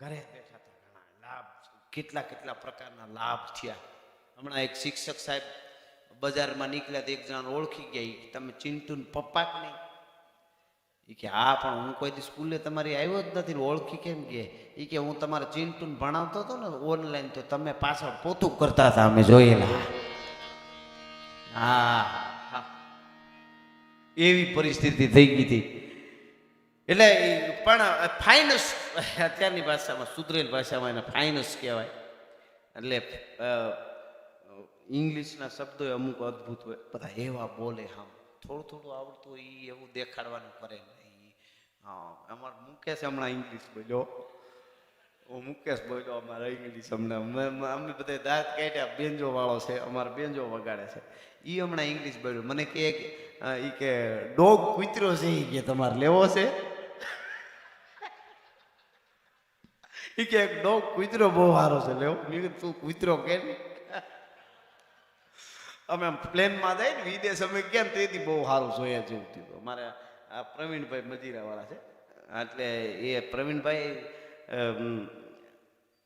ઘરે બેઠા તો ઘણા લાભ કેટલા કેટલા પ્રકારના લાભ થયા. હમણાં એક શિક્ષક સાહેબ બજારમાં નીકળ્યા તો એક જણાને ઓળખી ગયા. તમે ચિંટુન પપ્પા કે નહીં એ કે, હા, પણ હું કોઈ દી સ્કૂલે તમારી આવ્યો જ નથી ઓળખી કેમ કે? એ કે, હું તમારે ચિંટુન ભણાવતો હતો ને ઓનલાઈન તો તમે પાછળ પોતું કરતા હતા અમે જોયેલા. હા. એવી પરિસ્થિતિ થઈ ગઈ હતી. એટલે પણ ફાઇનસ અત્યારની ભાષામાં, સુધરેલ ભાષામાં એને ફાઇનસ કહેવાય. એટલે ઇંગ્લિશના શબ્દો અમુક અદ્ભુત હોય. બધા એવા બોલે હા થોડું થોડું આવડતું હોય એવું દેખાડવાનું કરે હા, અમારે મુકેશ હમણાં ઇંગ્લિશ બોલ્યો. હું મુકેશ બોલ્યો, અમારે ઇંગ્લિશ હમણાં અમે અમે બધા દાંત કાઢ્યા બેન્જો વાળો છે, અમારે બેન્જો વગાડે છે. એ હમણાં ઇંગ્લિશ બોલ્યો. મને કે એ કે, ડોગ કૂતરો છે એ કે તમારે લેવો છે? ઈ કે ડોગ કૂતરો બહુ સારો છે. લેવો મેં તું કૂતરો કે અમે પ્લેનમાં જાય ને, વિદેશ અમે કેમ તેથી બહુ સારું જોયા જેવું થયું અમારે આ પ્રવીણભાઈ મજીરાવાળા છે. એટલે એ પ્રવીણભાઈ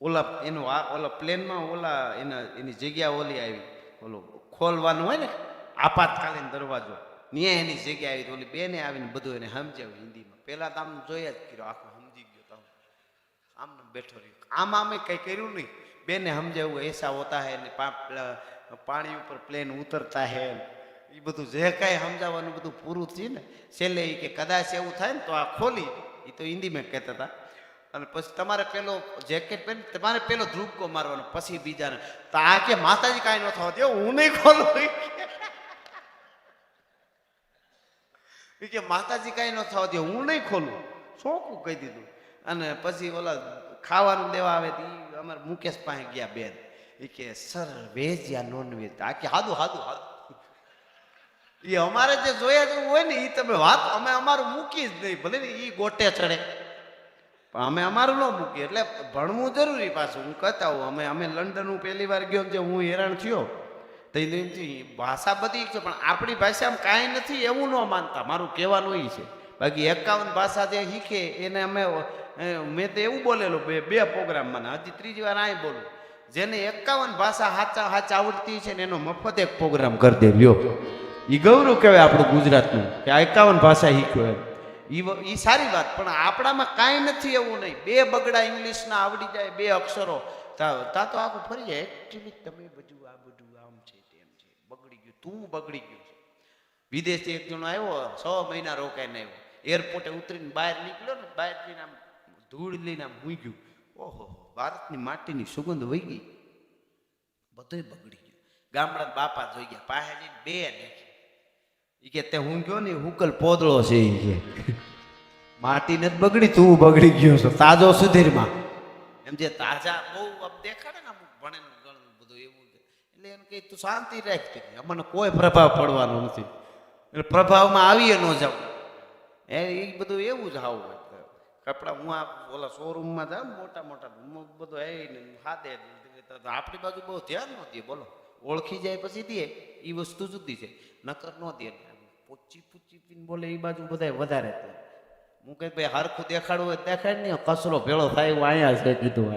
ઓલા એનું આ, ઓલા પ્લેનમાં ઓલા એના, એની જગ્યા ઓલી આવી. ઓલું ખોલવાનું હોય ને, આપાતકાલીન દરવાજો. ત્યાં એની જગ્યા આવી. ઓલી બેને આવીને બધું એને સમજાવ્યું હિન્દીમાં. પહેલાં તો આમ જોયા જ કર્યો આખું આમ બેઠો રહ્યો. આમ આમે કંઈ કર્યું નહીં. બેને સમજાવ્યું, એસા હોતા હે ને પાણી ઉપર પ્લેન ઉતરતા હે. એ બધું જે કાંઈ સમજાવવાનું બધું પૂરું થયું ને. છેલ્લે એ કે કદાચ એવું થાય ને તો આ ખોલી. એ તો હિન્દીમાં કહેતા હતા. અને પછી તમારે પેલો જેકેટ પહેરી તમારે પેલો ધ્રુપકો મારવાનો, પછી બીજાને. તો આ કે માતાજી કાંઈ ન થવા દે હું નહીં ખોલું. કે માતાજી કાંઈ ન થવા દે હું નહીં ખોલું. શોખું કહી દીધું. અને પછી ઓલા ખાવાનું દેવા આવે તો અમારે મુકેશ પાસે ગયા બેન. એ કે, સર, વેજ યા નોન વેજ આ કે, હાદું હાદું હાદું. એ અમારે જે જોયા જેવું હોય ને એ તમે વાત અમે અમારું મૂકી જ નહીં, ભલે ને એ ગોટે ચડે. પણ અમે અમારું ન મૂકીએ, એટલે ભણવું જરૂરી પાછું. હું કહેતા હોઉં, અમે અમે લંડન હું પહેલી વાર ગયો જે હું હેરાન થયો, તો એ ભાષા બધી છે, પણ આપણી ભાષામાં કાંઈ નથી એવું ન માનતા. મારું કહેવાનું એ છે. બાકી એકાવન ભાષા જે શીખે, એને અમે મેં તો એવું બોલેલું, બે બે પ્રોગ્રામમાં હજી ત્રીજી વાર આય બોલું. જેને એકાવન ભાષા હાચા હાચા આવડતી છે ને એનો મફત એક પ્રોગ્રામ કરી દે, લ્યો. એ ગૌરવ કહેવાય આપણું ગુજરાતનું, કે આ એકાવન ભાષા શીખ્યો એમ. ઈ સારી વાત, પણ આપણામાં કાંઈ નથી એવું નહીં. બે બગડા ઇંગ્લિશના આવડી જાય, બે અક્ષરો. તા તા આખું ફરી જાય. એકચ્યુઅલી તમે બધું આ બધું આમ છે તેમ છે. બગડી ગયું, તું બગડી ગયું છે. વિદેશથી એક જણો આવ્યો, છ મહિના રોકાઈને આવ્યો. એરપોર્ટે ઉતરીને બહાર નીકળ્યો ને, બહાર જઈને આમ ધૂળ લઈને આમ મૂઈ ગયું ઓહો, ભારતની માટીની સુગંધ વહી ગઈ. બધું બગડી ગયું. ગામડા બાપા જોઈ ગયા. પાસે જઈને બે નાખી એ કે, તે હું ગયો ને? હુકલ પોદળો છે. એ કે, માટી નથી બગડી, તું બગડી ગયો છો. તાજો સુધીરમાં. એમ જે તાજા બહુ દેખાડે ને અમુક ભણે બધું એવું. એટલે એને કહી તું શાંતિ રાખ અમને કોઈ પ્રભાવ પડવાનો નથી. એટલે પ્રભાવમાં આવીએ ન જાવ એ બધું એવું જ આવું કપડા હું આ ઓલા શોરૂમમાં જાઉં મોટા મોટા બધો એ ને હાથે આપણી બાજુ બહુ ધ્યાન ન દે, બોલો ઓળખી જાય પછી દે એ વસ્તુ જુદી છે નકર ન દે પૂચી પૂચી પીને બોલે એ બાજુ બધા વધારે. હું કઈ ભાઈ હરખું દેખાડવું હોય દેખાડ નહીં કચરો ભેળો થાય એવું અહીંયા છે કીધું.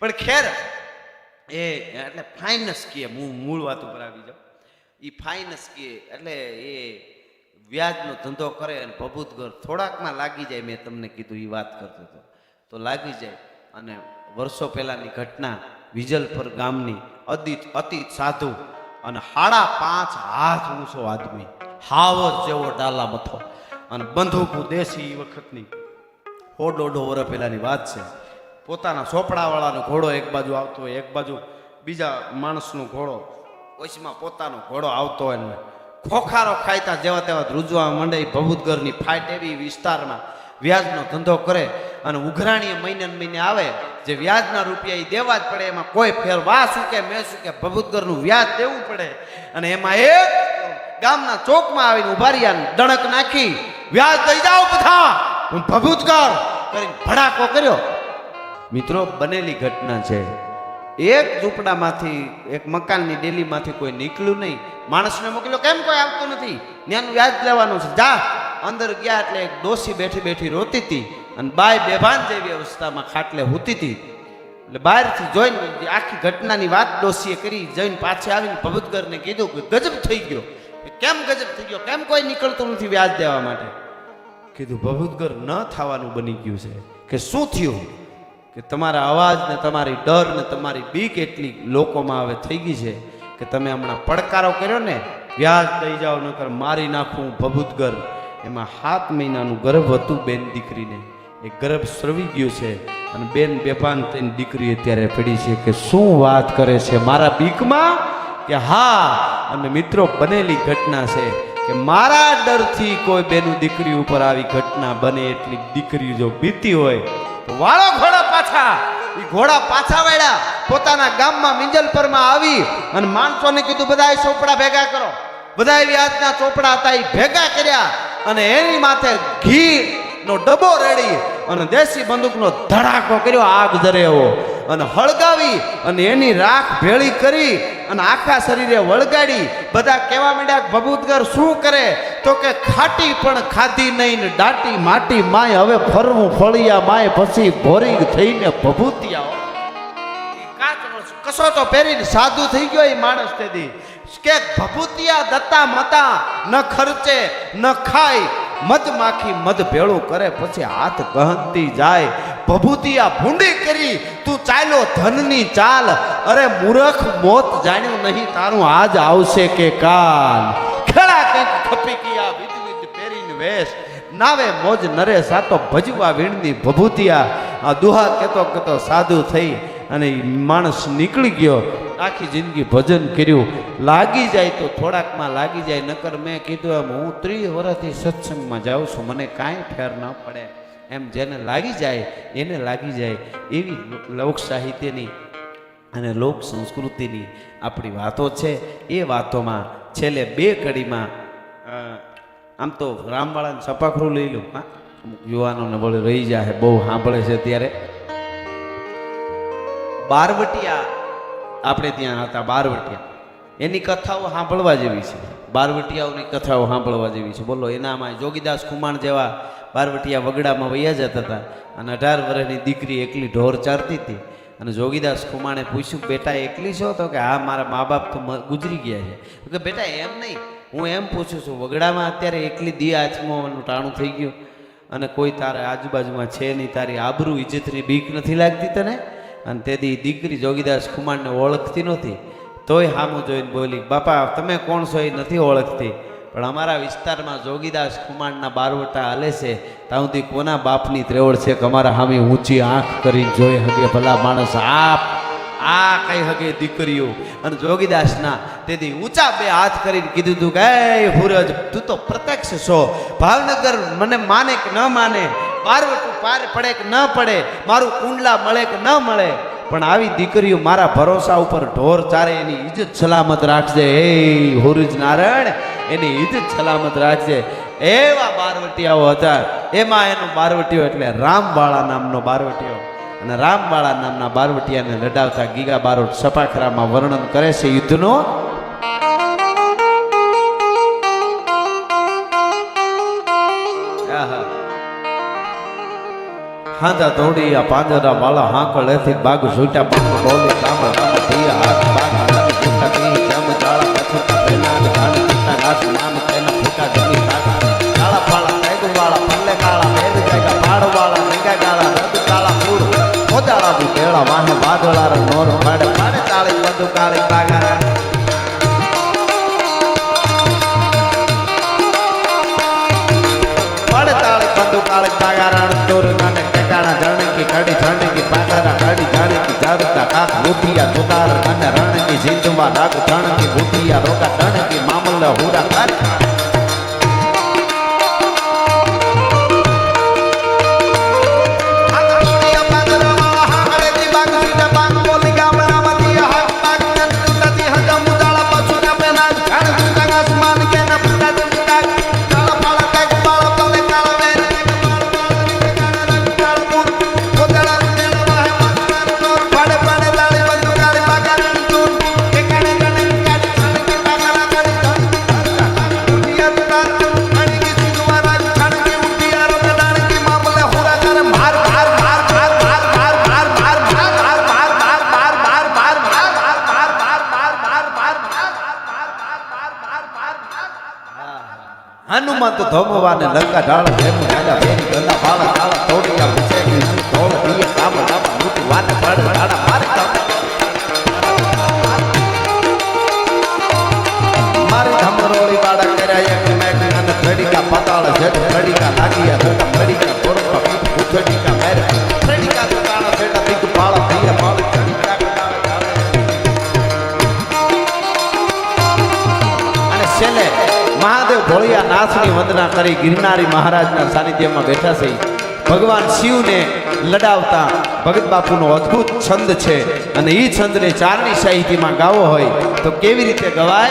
પણ ખેર, એ એટલે ફાઇનસ કહે હું મૂળ વાત ઉપર આવી જાઉં એ ફાઇનસ કહે એટલે એ વ્યાજનો ધંધો કરે અને પ્રભુત ઘર થોડાકમાં લાગી જાય, મેં તમને કીધું એ વાત કરતો હતો. તો લાગી જાય અને વર્ષો પહેલાંની ઘટના વિજલપર ગામની અદિત, અતિત સાધુ અને હાડા પાંચ હાથ ઊંચો આદમી, હાવજ જેવો ડાલા મથો. અને બંદૂકો દેશી વખતની. સો ઓડો વર પહેલાંની વાત છે. પોતાના ચોપડાવાળાનો ઘોડો એક બાજુ આવતો હોય, એક બાજુ બીજા માણસનો ઘોડો, ઓછીમાં પોતાનો ઘોડો આવતો હોય ખોખારો ખાઈતા જેવા તેવા ધ્રુજવા માંડે ભભૂતગરની ફાઇટ એવી વિસ્તારમાં વ્યાજનો ધંધો કરે અને ઉઘરાણીએ મહિને મહિને આવે જે વ્યાજના રૂપિયા એ દેવા જ પડે, એમાં કોઈ ફેરવા કે મેં કે ભભૂતગરનું વ્યાજ દેવું પડે? અને એમાં એક ગામના ચોકમાં આવીને ઊભા દણક નાખી, વ્યાજ દઈ જાઓ બધા! હું ભભૂતગર કરીને ભડાકો કર્યો. મિત્રો, બનેલી ઘટના છે. એક ઝૂંપડામાંથી, એક મકાનની ડેલીમાંથી કોઈ નીકળ્યું નહીં. માણસને મોકલ્યો, કેમ કોઈ આવતું નથી? ત્યાંનું વ્યાજ લેવાનું છે. જા. અંદર ગયા એટલે એક ડોસી બેઠી બેઠી રોતી હતી અને બાય બેભાન જેવી અવસ્થામાં ખાટલે હોતી હતી. એટલે બહારથી જોઈને આખી ઘટનાની વાત ડોસીએ કરી. જઈને પાછી આવીને ભગતગરને કીધું કે ગજબ થઈ ગયો. કેમ ગજબ થઈ ગયો? કેમ કોઈ નીકળતું નથી વ્યાજ દેવા માટે? કીધું ભબુતગર ન થવાનું બની ગયું છે. કે શું થયું? કે તમારા અવાજ ને તમારી ડર ને તમારી બીક એટલી લોકોમાં હવે થઈ ગઈ છે કે તમે હમણાં પડકારો કર્યો ને, વ્યાજ દઈ જાઓ, નકર મારી નાખું ભભૂતગર. એમાં સાત મહિનાનું ગર્ભ હતું બેન દીકરીને. એ ગર્ભ સ્રવી ગયું છે અને બેન બેભાન થઈને દીકરી અત્યારે પડી છે કે શું વાત કરે છે મારા બીકમાં? કે હા, અને મિત્રો, બનેલી ઘટના છે કે મારા ડરથી કોઈ બેનું દીકરી ઉપર આવી ઘટના બને એટલી દીકરી જો બીતી હોય, તો વાળો પાછા. એ ઘોડા પાછા વાળ્યા. પોતાના ગામમાં મિંજલપરમાં આવી અને માણસોને કીધું, બધા ચોપડા ભેગા કરો. બધા વ્યાજના ચોપડા હતા એ ભેગા કર્યા અને એની માથે ઘી નો ડબ્બો રેડી. અને દેશી બંદૂકનો ધડાકો કર્યો, આગ ધરે એવો અને હળગાવી અને એની રાખ ભેળી કરી અને આખા શરીરે વળગાડી. બધા કહેવા માંડ્યા ભભૂતગર શું કરે? તો કે ખાટી પણ ખાધી નહીં ને દાટી માટી માય, હવે ફરવું ફળિયા માય, પછી ભોરી થઈને ભભૂતિયા કસો તો પહેરીને સાધુ થઈ ગયો એ માણસ તેથી. કે ભભૂતિયા દત્તા માતા ન ખર્ચે, ન ખાય મધ માખી મધ ભેળું કરે, પછી હાથ ગહનતી જાય. ભભૂતિયા ભૂંડી કરી, તું ચાલ્યો ધનની ચાલ. અરે મૂરખ, મોત જાણ્યું નહીં, તારું આજ આવશે કે કાલ. ખેડા કંઈક ખપી ગયા વિધ વિધ પહેરીને વેશ. નાવે મોજ નરે સાતો ભજવા વીણની ભભૂતિયા આ દુહા કેતો કેતો સાધુ થઈ. અને માણસ નીકળી ગયો, આખી જિંદગી ભજન કર્યું. લાગી જાય તો થોડાકમાં લાગી જાય, નકર મેં કીધું એમ, હું ત્રીસ વર્ષથી સત્સંગમાં જાઉં છું, મને કાંઈ ફેર ન પડે. એમ જેને લાગી જાય, એને લાગી જાય. એવી લોક સાહિત્યની અને લોક સંસ્કૃતિની આપણી વાતો છે. એ વાતોમાં છેલ્લે બે કડીમાં આમ તો રામવાળાને સપાખરું લઈ લઉં હા યુવાનોને વળી રહી જાય બહુ સાંભળે છે ત્યારે. બારવટિયા આપણે ત્યાં હતા, બારવટિયા. એની કથાઓ સાંભળવા જેવી છે. બારવટિયાઓની કથાઓ સાંભળવા જેવી છે. બોલો, એનામાં જોગીદાસ કુમાર જેવા બારવટિયા વગડામાં વૈયા જતા હતા અને અઢાર વર્ષની દીકરી એકલી ઢોર ચારતી હતી. અને જોગીદાસ કુમાણે પૂછ્યું, બેટા, એકલી છો? તો કે, હા, મારા મા બાપ તો ગુજરી ગયા છે. કે, બેટા, એમ નહીં. હું એમ પૂછું છું, વગડામાં અત્યારે એકલી દી આચમવાનું ટાણું થઈ ગયું અને કોઈ તારા આજુબાજુમાં છે નહીં, તારી આબરૂ ઇજ્જતની બીક નથી લાગતી તને? અને તેથી દીકરી જોગીદાસ કુમારને ઓળખતી નહોતી. તોય હામું જોઈને બોલી, બાપા, તમે કોણ છો એ નથી ઓળખતી. પણ અમારા વિસ્તારમાં જોગીદાસ કુમારના બારવટા હાલે છે. ત્યાં સુધી કોના બાપની ત્રેવડ છે કે અમારા સામે ઊંચી આંખ કરીને જોઈ હગે ભલા માણસ? આપ, આ કઈ હગે દીકરીઓ. અને જોગીદાસના તેથી ઊંચા બે હાથ કરીને કીધું તું કે, "એ હુરજ, તું તો પ્રત્યક્ષ છો. ભાવનગર મને માને કે ન માને બારવટું પાર પડે કે ન પડે, મારું કુંડલા મળે કે ન મળે, પણ આવી દીકરીઓ મારા ભરોસા ઉપર ઢોર ચારે, એની ઇજ્જત સલામત રાખજે. એ હુરુજ નારાયણ, એની ઇજ્જત સલામત રાખજે. એવા બારવટીયાઓ હતા. એમાં એનો બારવટીયો એટલે રામવાળા નામનો બારવટીયો. અને રામવાળા નામના બારવટીયાને લડાવતા ગીગા બારોટ સપાખરામાં વર્ણન કરે છે યુદ્ધનો હાંધા દોડી આ પાંજરા વાળા હાંકળ એથી બાગ છૂટ્યા પણ બોલી કામ કામથી હાથ, બાગ હાથ છૂટા કી જમ તાળા પછતા પેના ગાડ છૂટા ઘાસ માન તેના ફૂટા જમી તાકા કાળા પાળા તેગ વાળા, પલ્લે કાળા મેદ જાયગા પાડ વાળા નિગા ગાળા, રદ કાળા ફૂડ કોદાળા દી કેળા, વાહે બાદળા નોર પાડે પાડે તાળી, બધું કાળી બાગા જણકી કે પાતારા પાઘરા કાઢી કે જારતા કાક મુઠિયા સુતાર અને રણકી જીંદવા ડાક જણકી મુઠિયા રોકા ઠાણ કે મામલા હુરા કાઢ ધોમવા ને લંકા ઢાળ ભેગું ગાડા ભેગી ગંદા ભાળા કાળા તોડિયા વિશે ધોળ પીએ કામ કામ મૂટી વાને ભાડ ભાડા મારે કામ મારે ધમરોળી બાળક કર્યા એક મેઘ અને ઘડીકા પાતાળ જટ ઘડીકા લાગ્યા વંદના કરી ગિરનારી મહારાજના સાનિધ્યમાં બેઠા છે. ભગવાન શિવને લડાવતા ભગત બાપુનો અદ્ભુત છંદ છે. અને એ છંદને ચારની સાહિત્યમાં ગાવો હોય તો કેવી રીતે ગવાય?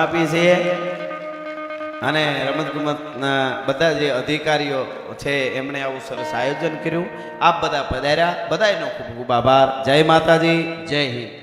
આપી છીએ અને રમત ગમતના બધા જે અધિકારીઓ છે, એમણે આવું સરસ આયોજન કર્યું. આપ બધા પધાર્યા. બધાનો ખૂબ ખૂબ આભાર. જય માતાજી. જય હિન્દ.